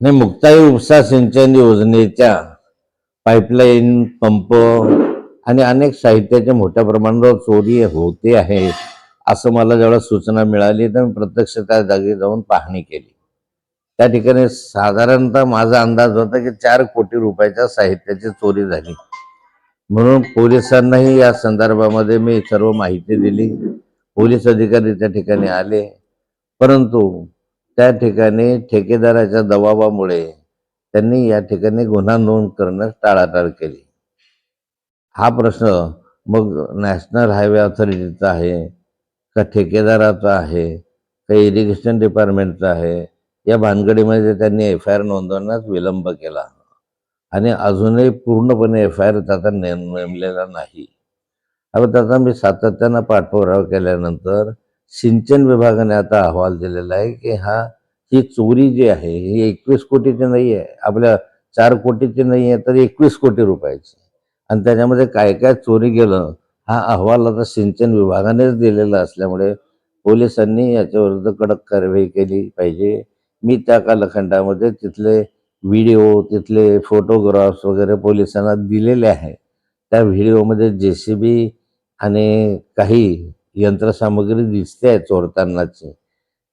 नाही मुक्ताई उपसा सिंचन योजनेच्या पाईपलाईन पंप आणि अनेक साहित्याच्या मोठ्या प्रमाणावर चोरी होते आहे असं मला जेव्हा सूचना मिळाली तर मी प्रत्यक्ष त्या जागी जाऊन पाहणी केली. त्या ठिकाणी साधारणतः माझा अंदाज होता की चार कोटी रुपयाच्या साहित्याची चोरी झाली. म्हणून पोलिसांनाही या संदर्भामध्ये मी सर्व माहिती दिली. पोलीस अधिकारी त्या ठिकाणी आले. परंतु त्या ठिकाणी ठेकेदाराच्या दबावामुळे त्यांनी या ठिकाणी गुन्हा नोंद करण्यास टाळाटाळ केली. हा प्रश्न मग नॅशनल हायवे ऑथॉरिटीचा आहे का ठेकेदाराचा आहे का इरिगेशन डिपार्टमेंटचा आहे या भानगडीमध्ये त्यांनी एफ आय आर नोंदवण्यास विलंब केला. आणि अजूनही पूर्णपणे एफ आय आर त्याचा नेम नेमलेला नाही. अगं त्याचा मी सातत्यानं पाठपुरावा केल्यानंतर सिंचन विभागाने आता अहवाल दिलेला आहे की हा ही चोरी जी आहे ही एकवीस कोटीची नाही आहे आपल्या चार कोटीची नाही आहे तर एकवीस कोटी रुपयाची आणि त्याच्यामध्ये काय काय चोरी गेलं हा अहवाल आता सिंचन विभागानेच दिलेला असल्यामुळे पोलिसांनी याच्याविरुद्ध कडक कारवाई केली पाहिजे. मी त्या कालखंडामध्ये तिथले व्हिडिओ तिथले फोटोग्राफ्स वगैरे पोलिसांना दिलेले आहे. त्या व्हिडिओमध्ये जे सी बी आणि काही यंत्रसामग्री दिसते आहे चोरतानाची.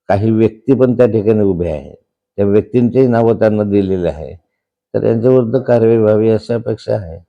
काही व्यक्ती पण त्या ठिकाणी उभे आहेत त्या व्यक्तींचेही नावं त्यांना दिलेले आहे. तर यांच्याविरुद्ध कारवाई व्हावी अशी अपेक्षा आहे.